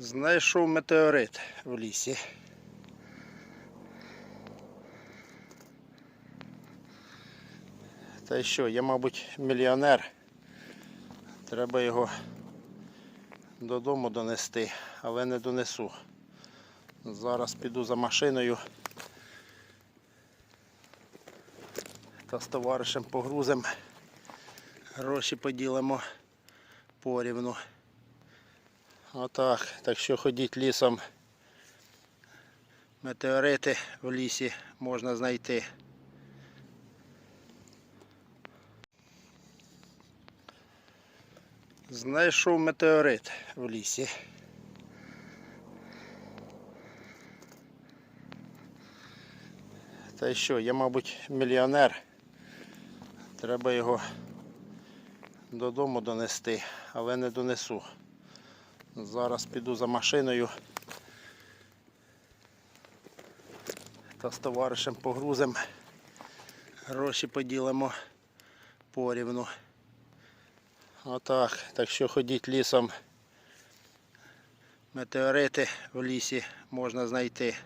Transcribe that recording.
Знайшов метеорит в лісі. Та й що, я, мабуть, мільйонер. Треба його додому донести, але не донесу. Зараз піду за машиною та з товаришем погрузимо. Гроші поділимо порівну. Отак. Так що ходіть лісом. Метеорити в лісі можна знайти. Знайшов метеорит в лісі. Та що, я, мабуть, мільйонер. Треба його додому донести, але не донесу. Зараз піду за машиною та з товаришем погрузимо. Гроші поділимо порівну. Отак. Так що ходіть лісом. Метеорити в лісі можна знайти.